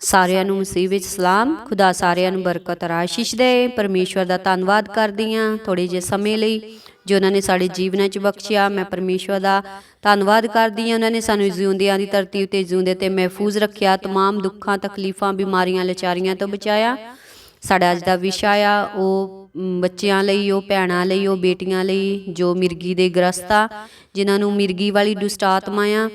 ਸਾਰਿਆਂ ਨੂੰ ਮਸੀਹ ਵਿੱਚ ਸਲਾਮ ਖੁਦਾ ਸਾਰਿਆਂ ਨੂੰ ਬਰਕਤ ਔਰ ਆਸ਼ੀਸ਼ ਦੇ ਪਰਮੇਸ਼ਵਰ ਦਾ ਧੰਨਵਾਦ ਕਰਦੀ ਹਾਂ ਥੋੜੇ ਜਿਹੇ ਸਮੇਂ ਲਈ ਜੋ ਉਹਨਾਂ ਨੇ ਸਾਡੇ ਜੀਵਨਾਂ 'ਚ ਬਖਸ਼ਿਆ ਮੈਂ ਪਰਮੇਸ਼ਵਰ ਦਾ ਧੰਨਵਾਦ ਕਰਦੀ ਹਾਂ ਉਹਨਾਂ ਨੇ ਸਾਨੂੰ ਜਿਉਂਦਿਆਂ ਦੀ ਧਰਤੀ ਉਤੇ ਜਿਉਂਦੇ ਤੇ ਮਹਿਫੂਜ਼ ਰੱਖਿਆ तमाम ਦੁੱਖਾਂ ਤਕਲੀਫਾਂ ਬਿਮਾਰੀਆਂ ਲਾਚਾਰੀਆਂ ਤੋਂ ਬਚਾਇਆ ਸਾਡਾ ਅੱਜ ਦਾ ਵਿਸ਼ਾ ਆ ਉਹ ਮ, ਬੱਚਿਆਂ ਲਈ ਉਹ ਭੈਣਾਂ ਲਈ ਉਹ ਬੇਟੀਆਂ ਲਈ ਜੋ ਮਿਰਗੀ ਦੇ ਗ੍ਰਸਤਾ ਜਿਨ੍ਹਾਂ ਨੂੰ ਮਿਰਗੀ ਵਾਲੀ ਦੁਸ਼ਟ ਆਤਮਾ ਆ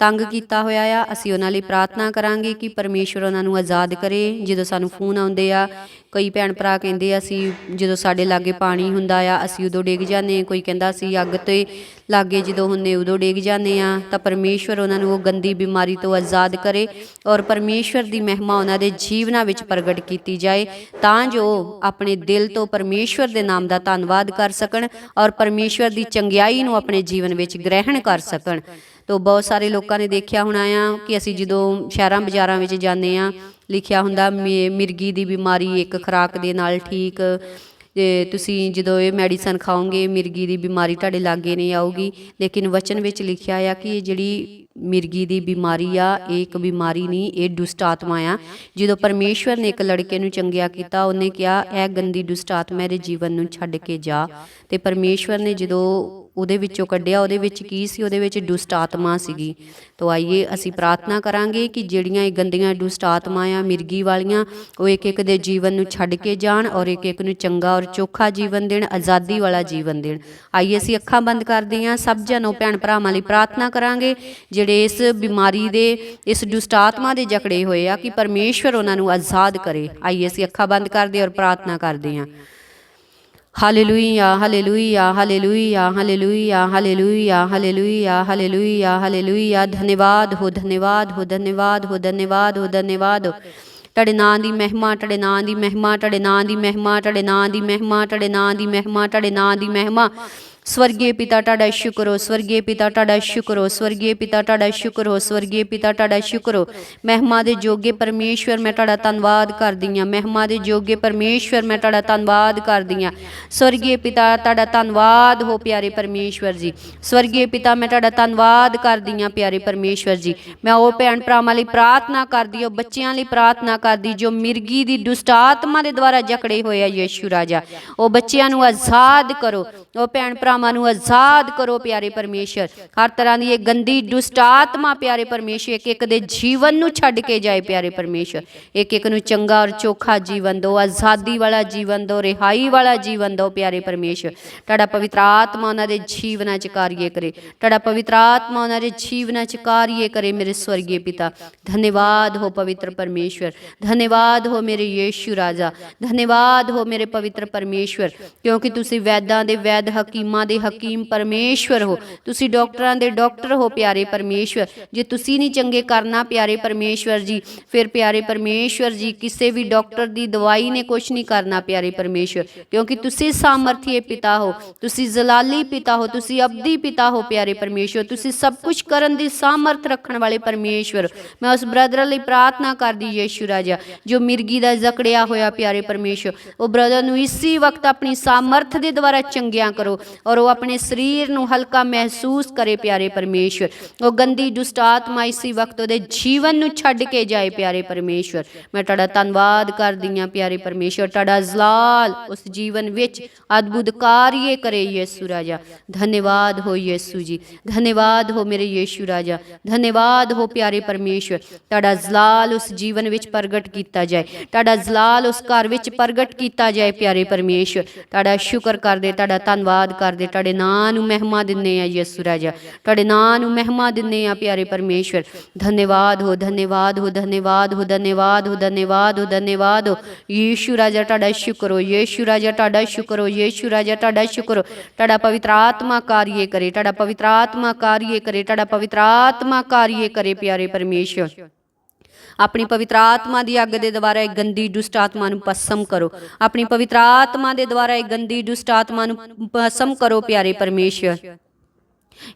ਤੰਗ ਕੀਤਾ ਹੋਇਆ ਆ, ਅਸੀਂ ਉਹਨਾਂ ਲਈ ਪ੍ਰਾਰਥਨਾ ਕਰਾਂਗੇ ਕਿ ਪਰਮੇਸ਼ਵਰ ਉਹਨਾਂ ਨੂੰ ਆਜ਼ਾਦ ਕਰੇ। ਜਦੋਂ ਸਾਨੂੰ ਫੋਨ ਆਉਂਦੇ ਆ, ਕਈ ਭੈਣ ਭਰਾ ਕਹਿੰਦੇ ਆ, ਅਸੀਂ ਜਦੋਂ ਸਾਡੇ ਲਾਗੇ ਪਾਣੀ ਹੁੰਦਾ ਆ, ਅਸੀਂ ਉਦੋਂ ਡਿੱਗ ਜਾਂਦੇ ਕੋਈ ਕਹਿੰਦਾ, ਅਸੀਂ ਅੱਗ ਤੇ ਲਾਗੇ ਜਦੋਂ ਹੁੰਨੇ ਉਦੋਂ ਡਿੱਗ ਜਾਂਦੇ ਆ ਤਾਂ ਪਰਮੇਸ਼ਵਰ ਉਹਨਾਂ ਨੂੰ ਉਹ ਗੰਦੀ ਬਿਮਾਰੀ ਤੋਂ ਆਜ਼ਾਦ ਕਰੇ ਔਰ ਪਰਮੇਸ਼ਵਰ ਦੀ ਮਹਿਮਾ ਉਹਨਾਂ ਦੇ ਜੀਵਨਾਂ ਵਿੱਚ ਪ੍ਰਗਟ ਕੀਤੀ ਜਾਏ। ਤਾਂ ਜੋ ਆਪਣੇ ਦਿਲ ਤੋਂ ਪਰਮੇਸ਼ਵਰ ਦੇ ਨਾਮ ਦਾ ਧੰਨਵਾਦ ਕਰ ਸਕਣ ਔਰ ਪਰਮੇਸ਼ਵਰ ਦੀ ਚੰਗਿਆਈ ਨੂੰ ਆਪਣੇ ਜੀਵਨ ਵਿੱਚ ਗ੍ਰਹਿਣ ਕਰ ਸਕਣ। ਤੋ ਬਹੁਤ ਸਾਰੇ ਲੋਕਾਂ ਨੇ ਦੇਖਿਆ ਹੋਣਾ ਆ ਕਿ ਅਸੀਂ ਜਦੋਂ ਸ਼ਹਿਰਾਂ ਬਾਜ਼ਾਰਾਂ ਵਿੱਚ ਜਾਂਦੇ ਆ, ਲਿਖਿਆ ਹੁੰਦਾ ਮਿ- ਮਿਰਗੀ ਦੀ ਬਿਮਾਰੀ ਇੱਕ ਖੁਰਾਕ ਦੇ ਨਾਲ ਠੀਕ, ਤੇ ਤੁਸੀਂ ਜਦੋਂ ਇਹ ਮੈਡੀਸਨ ਖਾਓਗੇ, ਮਿਰਗੀ ਦੀ ਬਿਮਾਰੀ ਤੁਹਾਡੇ ਲਾਗੇ ਨਹੀਂ ਆਊਗੀ। ਲੇਕਿਨ ਵਚਨ ਵਿੱਚ ਲਿਖਿਆ ਆ ਕਿ ਇਹ ਜਿਹੜੀ ਮਿਰਗੀ ਦੀ ਬਿਮਾਰੀ ਆ, ਇਹ ਇੱਕ ਬਿਮਾਰੀ ਨਹੀਂ, ਇਹ ਦੁਸ਼ਟ ਆਤਮਾ ਆ। ਜਦੋਂ ਪਰਮੇਸ਼ਵਰ ਨੇ ਇੱਕ ਲੜਕੇ ਨੂੰ ਚੰਗਿਆ ਕੀਤਾ, ਉਹਨੇ ਕਿਹਾ, ਇਹ ਗੰਦੀ ਦੁਸ਼ਟ ਆਤਮਾ ਦੇ ਜੀਵਨ ਨੂੰ ਛੱਡ ਕੇ ਜਾ। ਤੇ ਪਰਮੇਸ਼ਵਰ ਨੇ ਜਦੋਂ ਉਹਦੇ ਵਿੱਚੋਂ ਕੱਢਿਆ, ਉਹਦੇ ਵਿੱਚ ਕੀ ਸੀ? ਉਹਦੇ ਵਿੱਚ ਦੁਸ਼ਟ ਆਤਮਾ ਸੀਗੀ। ਤੋ ਆਈਏ, ਅਸੀਂ ਪ੍ਰਾਰਥਨਾ ਕਰਾਂਗੇ ਕਿ ਜਿਹੜੀਆਂ ਇਹ ਗੰਦੀਆਂ ਦੁਸ਼ਟ ਆਤਮਾ ਆ ਮਿਰਗੀ ਵਾਲੀਆਂ, ਉਹ ਇੱਕ ਇੱਕ ਦੇ ਜੀਵਨ ਨੂੰ ਛੱਡ ਕੇ ਜਾਣ ਔਰ ਇੱਕ ਇੱਕ ਨੂੰ ਚੰਗਾ ਔਰ ਚੋਖਾ ਜੀਵਨ ਦੇਣ, ਆਜ਼ਾਦੀ ਵਾਲਾ ਜੀਵਨ ਦੇਣ। ਆਈਏ, ਅਸੀਂ ਅੱਖਾਂ ਬੰਦ ਕਰਦੇ ਹਾਂ। ਸਭ ਜਨੋ ਭੈਣ ਭਰਾਵਾਂ ਲਈ ਪ੍ਰਾਰਥਨਾ ਕਰਾਂਗੇ, ਜਿਹੜੇ ਇਸ ਬਿਮਾਰੀ ਦੇ, ਇਸ ਦੁਸ਼ਟ ਆਤਮਾ ਦੇ ਜਕੜੇ ਹੋਏ ਆ ਕਿ ਪਰਮੇਸ਼ਵਰ ਉਹਨਾਂ ਨੂੰ ਆਜ਼ਾਦ ਕਰੇ। ਆਈਏ, ਅਸੀਂ ਅੱਖਾਂ ਬੰਦ ਕਰਦੇ ਔਰ ਪ੍ਰਾਰਥਨਾ ਕਰਦੇ ਹਾਂ। Hallelujah, hallelujah, hallelujah, hallelujah, hallelujah, hallelujah, hallelujah, hallelujah. ਧੰਨਵਾਦ ਹੋ ਧੰਨਵਾਦ ਹੋ ਧੰਨਵਾਦ ਹੋ ਧੰਨਵਾਦ ਹੋ ਧੰਨਵਾਦ ਹੋ ਟੜੇ ਨਾਂ ਦੀ ਮਹਿਮਾ ਟੜੇ ਨਾਂ ਦੀ ਮਹਿਮਾ ਟੜੇ ਨਾਂ ਦੀ ਮਹਿਮਾ ਟੜੇ ਨਾਂ ਦੀ ਮਹਿਮਾ ਟੜੇ ਨਾਂ ਦੀ ਮਹਿਮਾ ਟੜੇ ਨਾਂ ਦੀ ਮਹਿਮਾ ਸਵਰਗੀ ਪਿਤਾ ਤੁਹਾਡਾ ਸ਼ੁਕਰ ਹੋ, ਸਵਰਗੀ ਪਿਤਾ ਤੁਹਾਡਾ ਸ਼ੁਕਰ ਹੋ, ਸਵਰਗੀ ਪਿਤਾ ਤੁਹਾਡਾ ਸ਼ੁਕਰ ਹੋ, ਸਵਰਗੀ ਪਿਤਾ ਤੁਹਾਡਾ ਸ਼ੁਕਰ ਹੋ। ਮਹਿਮਾ ਦੇ ਜੋਗੇ ਪਰਮੇਸ਼ਵਰ ਮੈਂ ਤੁਹਾਡਾ ਧੰਨਵਾਦ ਕਰਦੀ ਹਾਂ। ਮਹਿਮਾ ਦੇ ਜੋਗੇ ਪਰਮੇਸ਼ਵਰ ਮੈਂ ਤੁਹਾਡਾ ਧੰਨਵਾਦ ਕਰਦੀ ਹਾਂ। ਸਵਰਗੀ ਪਿਤਾ ਤੁਹਾਡਾ ਧੰਨਵਾਦ ਹੋ, ਪਿਆਰੇ ਪਰਮੇਸ਼ਵਰ ਜੀ। ਸਵਰਗੀ ਪਿਤਾ ਮੈਂ ਤੁਹਾਡਾ ਧੰਨਵਾਦ ਕਰਦੀ ਹਾਂ, ਪਿਆਰੇ ਪਰਮੇਸ਼ਵਰ ਜੀ। ਮੈਂ ਉਹ ਭੈਣ ਭਰਾਵਾਂ ਲਈ ਪ੍ਰਾਰਥਨਾ ਕਰਦੀ ਹਾਂ ਬੱਚਿਆਂ ਲਈ ਪ੍ਰਾਰਥਨਾ ਕਰਦੀ ਜੋ ਮਿਰਗੀ ਦੀ ਦੁਸ਼ਟ ਆਤਮਾ ਦੇ ਦੁਆਰਾ ਜਕੜੇ ਹੋਏ ਆ ਯੀਸ਼ੂ ਰਾਜਾ। ਉਹ ਬੱਚਿਆਂ ਨੂੰ ਆਜ਼ਾਦ ਕਰੋ। ਉਹ ਭੈਣ ਭਰਾ ਭਰਾਵਾਂ ਨੂੰ ਆਜ਼ਾਦ ਕਰੋ ਪਿਆਰੇ ਪਰਮੇਸ਼ਰ। ਹਰ ਤਰ੍ਹਾਂ ਦੀ ਇਹ ਗੰਦੀ, ਦੁਸ਼ਟ ਆਤਮਾ ਪਿਆਰੇ ਪਰਮੇਸ਼ਰ ਇੱਕ ਇੱਕ ਦੇ ਜੀਵਨ ਨੂੰ ਛੱਡ ਕੇ ਜਾਏ ਪਿਆਰੇ ਪਰਮੇਸ਼ਰ। ਇੱਕ ਇੱਕ ਨੂੰ ਚੰਗਾ ਔਰ ਚੋਖਾ ਜੀਵਨ ਦਿਓ, ਆਜ਼ਾਦੀ ਵਾਲਾ ਜੀਵਨ ਦਿਓ, ਰਿਹਾਈ ਵਾਲਾ ਜੀਵਨ ਦਿਓ ਪਿਆਰੇ ਪਰਮੇਸ਼ਰ। ਤੁਹਾਡਾ ਪਵਿੱਤਰ ਆਤਮਾ ਉਹਨਾਂ ਦੇ ਜੀਵਨਾਂ ਚ ਕਾਰਜ ਕਰੇ। ਤੁਹਾਡਾ ਪਵਿੱਤਰ ਆਤਮਾ ਉਹਨਾਂ ਦੇ ਜੀਵਨਾਂ ਚ ਕਾਰਜ ਕਰੇ ਮੇਰੇ ਸਵਰਗੀ ਪਿਤਾ। ਧੰਨਵਾਦ ਹੋ ਪਵਿੱਤਰ ਪਰਮੇਸ਼ਰ। ਧੰਨਵਾਦ ਹੋ ਮੇਰੇ ਯੇਸ਼ੂ ਰਾਜਾ। ਧੰਨਵਾਦ ਹੋ ਮੇਰੇ ਪਵਿੱਤਰ ਪਰਮੇਸ਼ਰ। ਕਿਉਂਕਿ ਤੁਸੀਂ ਵੈਦਾਂ ਦੇ ਵੈਦ ਹਕੀਮਾਂ ਦੇ ਹਕੀਮ ਪਰਮੇਸ਼ਵਰ ਹੋ। ਤੁਸੀਂ ਡਾਕਟਰਾਂ ਦੇ ਡਾਕਟਰ ਹੋ, ਪਿਆਰੇ ਪਰਮੇਸ਼ਵਰ। ਜੇ ਤੁਸੀਂ ਨਹੀਂ ਚੰਗੇ ਕਰਨਾ, ਪਿਆਰੇ ਪਰਮੇਸ਼ਵਰ ਜੀ, ਫਿਰ ਪਿਆਰੇ ਪਰਮੇਸ਼ਵਰ ਜੀ, ਕਿਸੇ ਵੀ ਡਾਕਟਰ ਦੀ ਦਵਾਈ ਨੇ ਕੁਝ ਨਹੀਂ ਕਰਨਾ, ਪਿਆਰੇ ਪਰਮੇਸ਼ਵਰ। ਕਿਉਂਕਿ ਤੁਸੀਂ ਸਾਮਰਥੀ ਪਿਤਾ ਹੋ, ਤੁਸੀਂ ਜ਼ਲਾਲੀ ਪਿਤਾ ਹੋ, ਤੁਸੀਂ ਅਬਦੀ ਪਿਤਾ ਹੋ, ਪਿਆਰੇ ਪਰਮੇਸ਼ਵਰ। ਤੁਸੀਂ ਸਭ ਕੁਝ ਕਰਨ ਦੀ ਸਾਮਰਥ ਰੱਖਣ ਵਾਲੇ ਪਰਮੇਸ਼ਵਰ ਮੈਂ ਉਸ ਬ੍ਰਦਰ ਲਈ ਪ੍ਰਾਰਥਨਾ ਕਰਦੀ, ਯੀਸ਼ੂ ਰਾਜਾ, ਜੋ ਮਿਰਗੀ ਦਾ ਜਕੜਿਆ ਹੋਇਆ, ਪਿਆਰੇ ਪਰਮੇਸ਼ਵਰ। ਉਹ ਬ੍ਰਦਰ ਨੂੰ ਇਸੇ ਵਕਤ ਆਪਣੀ ਸਾਮਰਥ ਦੇ ਦੁਆਰਾ ਚੰਗਿਆ ਕਰੋ ਔਰ ਉਹ ਆਪਣੇ ਸਰੀਰ ਨੂੰ ਹਲਕਾ ਮਹਿਸੂਸ ਕਰੇ ਪਿਆਰੇ ਪਰਮੇਸ਼ਵਰ। ਉਹ ਗੰਦੀ, ਦੁਸ਼ਟ ਆਤਮਾ ਇਸੇ ਵਕਤ ਉਹਦੇ ਜੀਵਨ ਨੂੰ ਛੱਡ ਕੇ ਜਾਏ ਪਿਆਰੇ ਪਰਮੇਸ਼ਵਰ। ਮੈਂ ਤੁਹਾਡਾ ਧੰਨਵਾਦ ਕਰਦੀ ਹਾਂ ਪਿਆਰੇ ਪਰਮੇਸ਼ਵਰ। ਤੁਹਾਡਾ ਜ਼ਲਾਲ ਉਸ ਜੀਵਨ ਵਿੱਚ ਅਦਭੁਤ ਕਾਰਜ ਕਰੇ ਯਿਸੂ ਰਾਜਾ। ਧੰਨਵਾਦ ਹੋ ਯਿਸੂ ਜੀ। ਧੰਨਵਾਦ ਹੋ ਮੇਰੇ ਯਿਸੂ ਰਾਜਾ। ਧੰਨਵਾਦ ਹੋ ਪਿਆਰੇ ਪਰਮੇਸ਼ਵਰ। ਤੁਹਾਡਾ ਜ਼ਲਾਲ ਉਸ ਜੀਵਨ ਵਿੱਚ ਪ੍ਰਗਟ ਕੀਤਾ ਜਾਏ। ਤੁਹਾਡਾ ਜ਼ਲਾਲ ਉਸ ਘਰ ਵਿੱਚ ਪ੍ਰਗਟ ਕੀਤਾ ਜਾਏ ਪਿਆਰੇ ਪਰਮੇਸ਼ਵਰ। ਤੁਹਾਡਾ ਸ਼ੁਕਰ ਕਰਦੇ, ਤੁਹਾਡਾ ਧੰਨਵਾਦ ਕਰ ਕਰਦੇ, ਤੁਹਾਡੇ ਨਾਂ ਨੂੰ ਮਹਿਮਾ ਦਿੰਨੇ ਆ ਯਿਸੂ ਰਾਜਾ। ਤੁਹਾਡੇ ਨਾਂ ਨੂੰ ਮਹਿਮਾ ਦਿੰਨੇ ਆ ਪਿਆਰੇ ਪਰਮੇਸ਼ਵਰ। ਧੰਨਵਾਦ ਹੋ ਧੰਨਵਾਦ ਹੋ ਧੰਨਵਾਦ ਹੋ ਧੰਨਵਾਦ ਹੋ ਧੰਨਵਾਦ ਹੋ ਧੰਨਵਾਦ ਹੋ। ਯੀਸ਼ੂ ਰਾਜਾ, ਤੁਹਾਡਾ ਸ਼ੁਕਰ ਹੋ। ਯੀਸ਼ੂ ਰਾਜਾ, ਤੁਹਾਡਾ ਸ਼ੁਕਰ ਹੋ। ਯੀਸ਼ੂ ਰਾਜਾ, ਤੁਹਾਡਾ ਸ਼ੁਕਰ ਹੋ। ਤੁਹਾਡਾ ਪਵਿੱਤਰ ਆਤਮਾ ਕਾਰਜ ਕਰੇ, ਤੁਹਾਡਾ ਪਵਿੱਤਰ ਆਤਮਾ ਕਾਰਜ ਕਰੇ, ਤੁਹਾਡਾ ਪਵਿੱਤਰ ਆਤਮਾ ਕਾਰਜ ਕਰੇ ਪਿਆਰੇ ਪਰਮੇਸ਼ਵਰ। ਆਪਣੀ ਪਵਿੱਤਰ ਆਤਮਾ ਦੀ ਅੱਗ ਦੇ ਦੁਆਰਾ ਇਹ ਗੰਦੀ, ਦੁਸ਼ਟ ਆਤਮਾ ਨੂੰ ਭਸਮ ਕਰੋ। ਆਪਣੀ ਪਵਿੱਤਰ ਆਤਮਾ ਦੇ ਦੁਆਰਾ ਇਹ ਗੰਦੀ, ਦੁਸ਼ਟ ਆਤਮਾ ਨੂੰ ਭਸਮ ਕਰੋ, ਪਿਆਰੇ ਪਰਮੇਸ਼ਵਰ।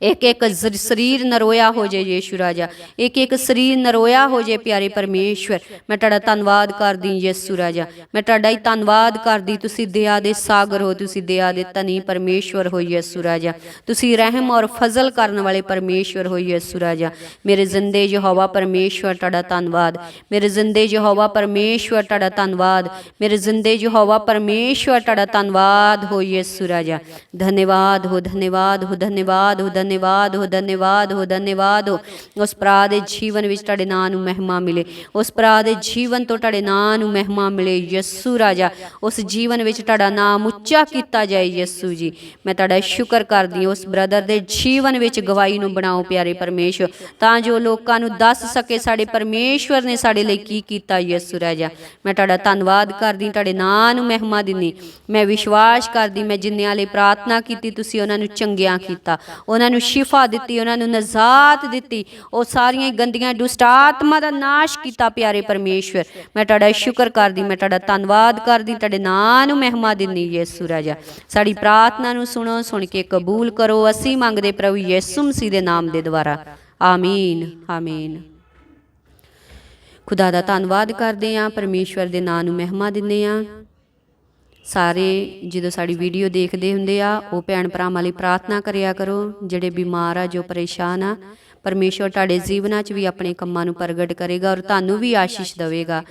ਇੱਕ ਇੱਕ ਸਰੀਰ ਨਰੋਇਆ ਹੋ ਜੇ ਯੀਸ਼ੂ ਰਾਜਾ, ਇੱਕ ਇੱਕ ਸਰੀਰ ਨਰੋਇਆ ਹੋ ਜੇ ਪਿਆਰੇ ਪਰਮੇਸ਼ਵਰ। ਮੈਂ ਤੁਹਾਡਾ ਧੰਨਵਾਦ ਕਰਦੀ ਯੀਸ਼ੂ ਰਾਜਾ। ਮੈਂ ਤੁਹਾਡਾ ਹੀ ਧੰਨਵਾਦ ਕਰਦੀ, ਤੁਸੀਂ ਦਇਆ ਦੇ ਸਾਗਰ ਹੋ, ਤੁਸੀਂ ਦਇਆ ਦੇ ਧਨੀ ਪਰਮੇਸ਼ਵਰ ਹੋ ਯੀਸ਼ੂ ਰਾਜਾ। ਤੁਸੀਂ ਰਹਿਮ ਔਰ ਫਜ਼ਲ ਕਰਨ ਵਾਲੇ ਪਰਮੇਸ਼ਵਰ ਹੋ ਯੀਸ਼ੂ ਰਾਜਾ। ਮੇਰੇ ਜ਼ਿੰਦੇ ਯਹੋਵਾ ਪਰਮੇਸ਼ਵਰ, ਤੁਹਾਡਾ ਧੰਨਵਾਦ। ਮੇਰੇ ਜ਼ਿੰਦੇ ਯਹੋਵਾ ਪਰਮੇਸ਼ਵਰ, ਤੁਹਾਡਾ ਧੰਨਵਾਦ। ਮੇਰੇ ਜ਼ਿੰਦੇ ਯਹੋਵਾ ਪਰਮੇਸ਼ਵਰ, ਤੁਹਾਡਾ ਧੰਨਵਾਦ ਹੋ ਯੀਸ਼ੂ ਰਾਜਾ। ਧੰਨਵਾਦ ਹੋ ਧੰਨਵਾਦ ਹੋ ਧੰਨਵਾਦ ਹੋ ਧੰਨਵਾਦ, ਹੋ ਧੰਨਵਾਦ ਹੋ ਧੰਨਵਾਦ। ਹੋ ਉਸ ਭਰਾ ਦੇ ਜੀਵਨ ਵਿੱਚ ਤੁਹਾਡੇ ਨਾਂ ਨੂੰ ਮਹਿਮਾ ਮਿਲੇ। ਉਸ ਭਰਾ ਦੇ ਜੀਵਨ ਤੋਂ ਤੁਹਾਡੇ ਨਾਂ ਨੂੰ ਮਹਿਮਾ ਮਿਲੇ ਯਿਸੂ ਰਾਜਾ। ਉਸ ਜੀਵਨ ਵਿੱਚ ਤੁਹਾਡਾ ਨਾਮ ਉੱਚਾ ਕੀਤਾ ਜਾਏ ਯਸੂ ਜੀ। ਮੈਂ ਤੁਹਾਡਾ ਸ਼ੁਕਰ ਕਰਦੀ ਹਾਂ, ਉਸ ਬ੍ਰਦਰ ਦੇ ਜੀਵਨ ਵਿੱਚ ਗਵਾਹੀ ਨੂੰ ਬਣਾਓ ਪਿਆਰੇ ਪਰਮੇਸ਼ਵਰ ਤਾਂ ਜੋ ਲੋਕਾਂ ਨੂੰ ਦੱਸ ਸਕੇ ਸਾਡੇ ਪਰਮੇਸ਼ਵਰ ਨੇ ਸਾਡੇ ਲਈ ਕੀ ਕੀਤਾ ਯਸੂ ਰਾਜਾ। ਮੈਂ ਤੁਹਾਡਾ ਧੰਨਵਾਦ ਕਰਦੀ, ਤੁਹਾਡੇ ਨਾਂ ਨੂੰ ਮਹਿਮਾ ਦਿੰਦੀ। ਮੈਂ ਵਿਸ਼ਵਾਸ ਕਰਦੀ, ਮੈਂ ਜਿੰਨਿਆਂ ਲਈ ਪ੍ਰਾਰਥਨਾ ਕੀਤੀ, ਤੁਸੀਂ ਉਹਨਾਂ ਨੂੰ ਚੰਗਿਆ ਕੀਤਾ। ਉਹਨਾਂ ਨੂੰ ਸ਼ਿਫਾ ਦਿੱਤੀ, ਉਹਨਾਂ ਨੂੰ ਨਜ਼ਾਤ ਦਿੱਤੀ। ਉਹ ਸਾਰੀਆਂ ਗੰਦੀਆਂ ਦੁਸ਼ਟ ਆਤਮਾ ਦਾ ਨਾਸ਼ ਕੀਤਾ, ਪਿਆਰੇ ਪਰਮੇਸ਼ਵਰ। ਮੈਂ ਤੁਹਾਡਾ ਸ਼ੁਕਰ ਕਰਦੀ, ਮੈਂ ਤੁਹਾਡਾ ਧੰਨਵਾਦ ਕਰਦੀ, ਤੁਹਾਡੇ ਨਾਂ ਨੂੰ ਮਹਿਮਾ ਦਿੰਦੀ, ਯਿਸੂ ਰਾਜਾ। ਸਾਡੀ ਪ੍ਰਾਰਥਨਾ ਨੂੰ ਸੁਣੋ, ਸੁਣ ਕੇ ਕਬੂਲ ਕਰੋ। ਅਸੀਂ ਮੰਗਦੇ ਪ੍ਰਭੂ ਯਿਸੂ ਮਸੀਹ ਦੇ ਨਾਮ ਦੇ ਦੁਆਰਾ। ਆਮੀਨ ਆਮੀਨ। ਖੁਦਾ ਦਾ ਧੰਨਵਾਦ ਕਰਦੇ ਹਾਂ, ਪਰਮੇਸ਼ਵਰ ਦੇ ਨਾਂ ਨੂੰ ਮਹਿਮਾ ਦਿੰਦੇ ਹਾਂ। ਸਾਰੇ ਜਦੋਂ ਸਾਡੀ ਵੀਡੀਓ ਦੇਖਦੇ ਹੁੰਦੇ ਆ ਉਹ ਭੈਣ ਭਰਾਵਾਂ ਲਈ ਪ੍ਰਾਰਥਨਾ ਕਰਿਆ ਕਰੋ ਜਿਹੜੇ ਬਿਮਾਰ ਆ ਜੋ ਪਰੇਸ਼ਾਨ ਆ ਪਰਮੇਸ਼ਵਰ ਤੁਹਾਡੇ ਜੀਵਨਾਂ 'ਚ ਵੀ ਆਪਣੇ ਕੰਮਾਂ ਨੂੰ ਪ੍ਰਗਟ ਕਰੇਗਾ ਔਰ ਤੁਹਾਨੂੰ ਵੀ ਆਸ਼ੀਸ਼ ਦੇਵੇਗਾ।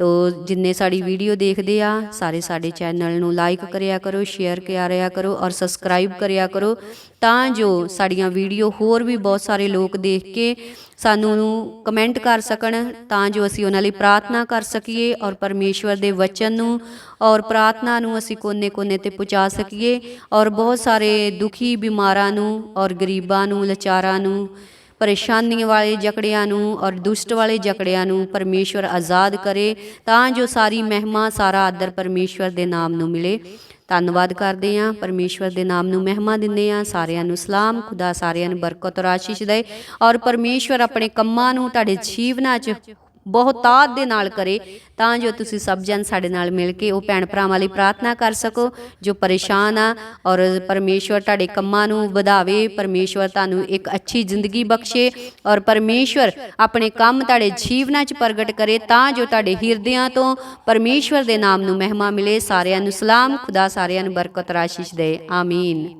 ਤੋ ਜਿੰਨੇ ਸਾਡੀ ਵੀਡੀਓ ਦੇਖਦੇ ਆ, ਸਾਰੇ ਸਾਡੇ ਚੈਨਲ ਨੂੰ ਲਾਈਕ ਕਰਿਆ ਕਰੋ ਸ਼ੇਅਰ ਕਰਿਆ ਕਰੋ ਔਰ ਸਬਸਕ੍ਰਾਈਬ ਕਰਿਆ ਕਰੋ ਤਾਂ ਜੋ ਸਾਡੀਆਂ ਵੀਡੀਓ ਹੋਰ ਵੀ ਬਹੁਤ ਸਾਰੇ ਲੋਕ ਦੇਖ ਕੇ ਸਾਨੂੰ ਨੂੰ ਕਮੈਂਟ ਕਰ ਸਕਣ, ਤਾਂ ਜੋ ਅਸੀਂ ਉਹਨਾਂ ਲਈ ਪ੍ਰਾਰਥਨਾ ਕਰ ਸਕੀਏ ਔਰ ਪਰਮੇਸ਼ਵਰ ਦੇ ਵਚਨ ਨੂੰ ਔਰ ਪ੍ਰਾਰਥਨਾ ਨੂੰ ਅਸੀਂ ਕੋਨੇ-ਕੋਨੇ ਤੇ ਪਹੁੰਚਾ ਸਕੀਏ ਔਰ ਬਹੁਤ ਸਾਰੇ ਦੁਖੀ ਬਿਮਾਰਾਂ ਨੂੰ ਔਰ ਗਰੀਬਾਂ ਨੂੰ, ਲਾਚਾਰਾਂ ਨੂੰ ਪਰੇਸ਼ਾਨੀ ਵਾਲੇ ਜਕੜਿਆਂ ਨੂੰ ਔਰ ਦੁਸ਼ਟ ਵਾਲੇ ਜਕੜਿਆਂ ਨੂੰ ਪਰਮੇਸ਼ਵਰ ਆਜ਼ਾਦ ਕਰੇ ਤਾਂ ਜੋ ਸਾਰੀ ਮਹਿਮਾ ਸਾਰਾ ਆਦਰ ਪਰਮੇਸ਼ਵਰ ਦੇ ਨਾਮ ਨੂੰ ਮਿਲੇ। ਧੰਨਵਾਦ ਕਰਦੇ ਹਾਂ। ਪਰਮੇਸ਼ਵਰ ਦੇ ਨਾਮ ਨੂੰ ਮਹਿਮਾ ਦਿੰਦੇ ਹਾਂ। ਸਾਰਿਆਂ ਨੂੰ ਸਲਾਮ। ਖੁਦਾ ਸਾਰਿਆਂ ਨੂੰ ਬਰਕਤ ਔਰ ਆਸ਼ੀਸ਼ ਦੇ। ਔਰ ਪਰਮੇਸ਼ਵਰ ਆਪਣੇ ਕੰਮਾਂ ਨੂੰ ਤੁਹਾਡੇ ਜੀਵਨਾਂ 'ਚ ਬਹੁਤਾਤ ਦੇ ਨਾਲ ਕਰੇ, ਤਾਂ ਜੋ ਤੁਸੀਂ ਸਭ ਜਨ ਸਾਡੇ ਨਾਲ ਮਿਲ ਕੇ ਉਹ ਭੈਣ ਭਰਾਵਾਂ ਲਈ ਪ੍ਰਾਰਥਨਾ ਕਰ ਸਕੋ, ਜੋ ਪਰੇਸ਼ਾਨ ਆ ਔਰ ਪਰਮੇਸ਼ਵਰ ਤੁਹਾਡੇ ਕੰਮਾਂ ਨੂੰ ਵਧਾਵੇ, ਪਰਮੇਸ਼ਵਰ ਤੁਹਾਨੂੰ ਇੱਕ ਅੱਛੀ ਜ਼ਿੰਦਗੀ ਬਖਸ਼ੇ ਔਰ ਪਰਮੇਸ਼ਵਰ ਆਪਣੇ ਕੰਮ ਤੁਹਾਡੇ ਜੀਵਨਾਂ 'ਚ ਪ੍ਰਗਟ ਕਰੇ, ਤਾਂ ਜੋ ਤੁਹਾਡੇ ਹਿਰਦਿਆਂ ਤੋਂ ਪਰਮੇਸ਼ਵਰ ਦੇ ਨਾਮ ਨੂੰ ਮਹਿਮਾ ਮਿਲੇ, ਸਾਰਿਆਂ ਨੂੰ ਸਲਾਮ, ਖੁਦਾ ਸਾਰਿਆਂ ਨੂੰ ਬਰਕਤ ਔਰ ਆਸ਼ੀਸ਼ ਦੇ, ਆਮੀਨ।